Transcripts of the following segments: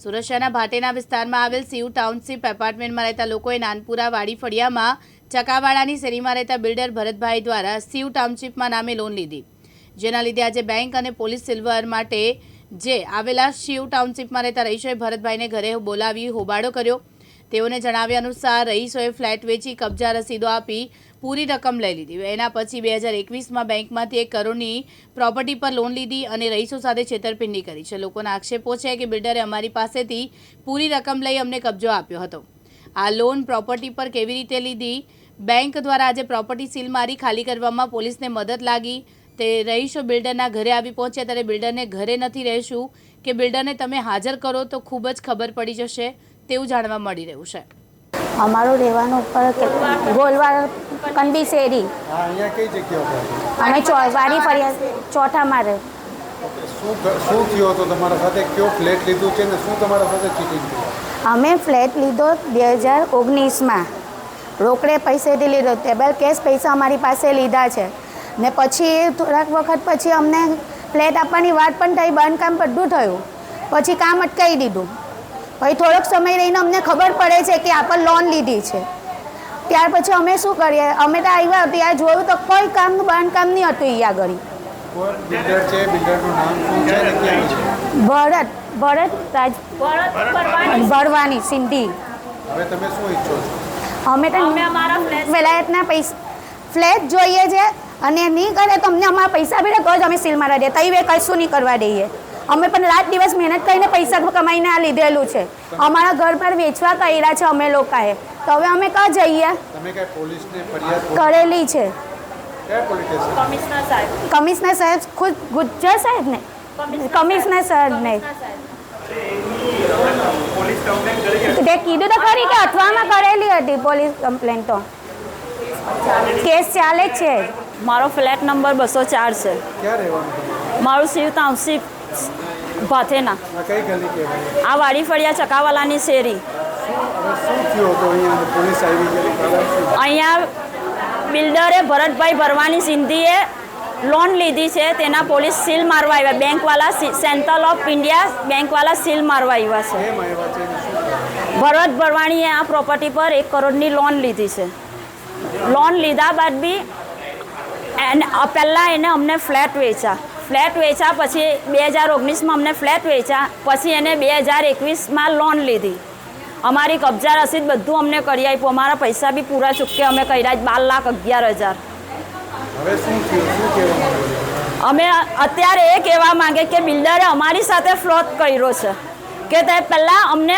શહેરના ભાટેના વિસ્તારમાં આવેલ સીવ ટાઉનશીપ એપાર્ટમેન્ટમાં રહેતા લોકોએ નાનપુરા વાડી ફળિયામાં ચકાવાડાની શેરીમાં રહેતા બિલ્ડર ભરતભાઈ દ્વારા સીવ ટાઉનશીપમાં નામે લોન લીધી. જેના લીધે આજે બેંક અને પોલીસ સિલ્વર માટે જે આવેલા શિવ ટાઉનશીપમાં રહેતા રહીશોએ ભરતભાઈને ઘરે બોલાવી હોબાળો કર્યો. તેઓને જણાવ્યા અનુસાર, રહીશોએ ફ્લેટ વેચી કબજા રસીદો આપી પૂરી રકમ લઈ લીધી. એના પછી બે હજાર એકવીસમાં બેંકમાંથી એક કરોડની પ્રોપર્ટી પર લોન લીધી અને રહીશો સાથે છેતરપિંડી કરી છે. લોકોના આક્ષેપો છે કે બિલ્ડરે અમારી પાસેથી પૂરી રકમ લઈ અમને કબજો આપ્યો હતો. આ લોન પ્રોપર્ટી પર કેવી રીતે લીધી? બેંક દ્વારા આજે પ્રોપર્ટી સીલ મારી ખાલી કરવામાં પોલીસને મદદ લાગી. તે રહીશો બિલ્ડરના ઘરે આવી પહોંચ્યા ત્યારે બિલ્ડરને ઘરે નથી રહેશું કે બિલ્ડરને તમે હાજર કરો તો ખૂબ જ ખબર પડી જશે તેવું જાણવા મળી રહ્યું છે. અમારું રહેવાનું ઉપર ગોલવાર કંડી શેરી. હા અહીંયા કઈ જગ્યા અમે ચો ફરિયાદ ચોથા મારે શું થયો હતો તમારા સાથે? કયો ફ્લેટ લીધો છે ને શું તમારા સાથે ચીટિંગ થયું? અમે ફ્લેટ લીધો બે હજાર ઓગણીસમાં. રોકડે પૈસેથી લીધો. ટેબલ કેશ પૈસા અમારી પાસે લીધા છે. ને પછી થોડાક વખત પછી અમને ફ્લેટ આપવાની વાત પણ થઈ બાંધકામ બધું થયું. પછી કામ અટકાવી દીધું. પછી થોડોક સમય રહીને અમને ખબર પડે છે કે આપણે લોન લીધી છે. ત્યાર પછી અમે શું કરીએ? અમે તો આવ્યા ત્યાં જોયું તો કોઈ કામનું બાંધકામ નહીં હતું અહીંયા આગળ. ભરત ભરત રાજ ભરવાની સિંધી. હવે તમે શું ઈચ્છો છો? અમે તો વેલાયતના પૈસા ફ્લેટ જોઈએ છે અને નહીં કરે તો અમને અમારા પૈસા ભેડે તો જ અમે સીલ મારા દે તઈ વે કશું નહીં કરવા દઈએ? અમે પણ રાત દિવસ મહેનત કરીને પૈસા કમાઈને આ લીધેલું છે. અમારા ઘર પર વેચવા કર્યા છે અમે લોકોએ. તો હવે અમે ક્યાં જઈએ? કરેલી છે. કમિશનર સાહેબ. ખુદ ગુજ્જર સાહેબ ને? કમિશનર સાહેબ. ને? તે કીધું તો ખરી કે અથવામાં કરેલી હતી પોલીસ કમ્પ્લેન તો. કેસ ચાલે જ છે. મારો ફ્લેટ નંબર બસો ચાર છે. મારું શિવ તાંસી ભાથેના. આ વાડી ફળિયા ચકાવાલાની શેરી. અહીંયા? બિલ્ડરે ભરતભાઈ ભરવાની સિંધીએ લોન લીધી છે. તેના પોલીસ સીલ મારવા આવ્યા. બેંકવાલા સેન્ટ્રલ ઓફ ઇન્ડિયા બેંકવાલા સીલ મારવા આવ્યા છે? ભરત ભરવાણીએ આ પ્રોપર્ટી પર એક કરોડની લોન લીધી છે. લોન લીધા બાદ બી એને પહેલાં એને અમને ફ્લેટ વેચ્યા. ફ્લેટ વેચ્યા પછી બે હજાર ઓગણીસમાં અમને ફ્લેટ વેચ્યા. પછી એને બે હજાર એકવીસમાં લોન લીધી. અમારી કબજા રસીદ બધું અમને કરી આપ્યું. અમારા પૈસા બી પૂરા ચૂક્યા અમે કર્યા બાર લાખ અગિયાર હજાર? અમે અત્યારે એ કહેવા માંગે કે બિલ્ડરે અમારી સાથે ફ્લોટ કર્યો છે. કે તે પહેલાં અમને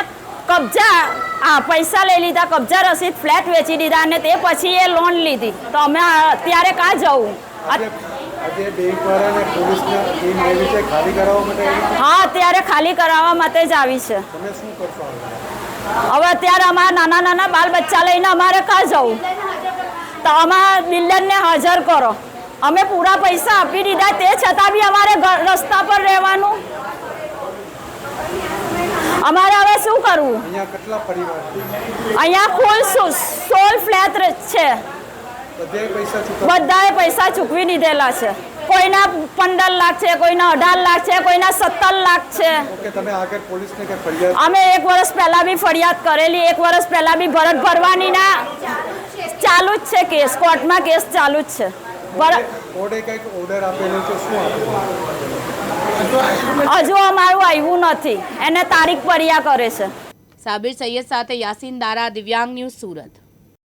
કબજા આ પૈસા લઈ લીધા કબજા રસીદ ફ્લેટ વેચી દીધા અને તે પછી એ લોન લીધી. તો અમે અત્યારે કાં જવું? હા અત્યારે ખાલી કરાવવા માટે જ આવી છે. હવે? અત્યારે અમારા નાના નાના બાલ બચ્ચા લઈને અમારે કાં જવું? તો અમારા બિલ્ડરને હાજર કરો. અમે પૂરા પૈસા આપી દીધા તે છતાં બી અમારે રસ્તા પર રહેવાનું. અમારે હવે શું કરવું? અહીંયા કેટલા પરિવાર છે? અહીંયા કુલ સો- સોળ ફ્લેટ છે. બધાએ પૈસા ચૂકવી દીધેલા છે. કોઈના પંદર લાખ છે કોઈના અઢાર લાખ છે કોઈના સત્તર લાખ છે. અમે એક વર્ષ પહેલા બી ફરિયાદ કરેલી એક વર્ષ પહેલા બી ભરત ભરવાનીના ચાલુ જ છે કેસ કોર્ટમાં કેસ ચાલુ જ છે. ઓર્ડર આપેલો છે શું આપેલું? હજુ અમારું આવ્યું નથી. એને તારીખ પર્યા કરે છે. સાબિર સૈયદ સાથે યાસીન દારા, દિવ્યાંગ ન્યૂઝ સુરત.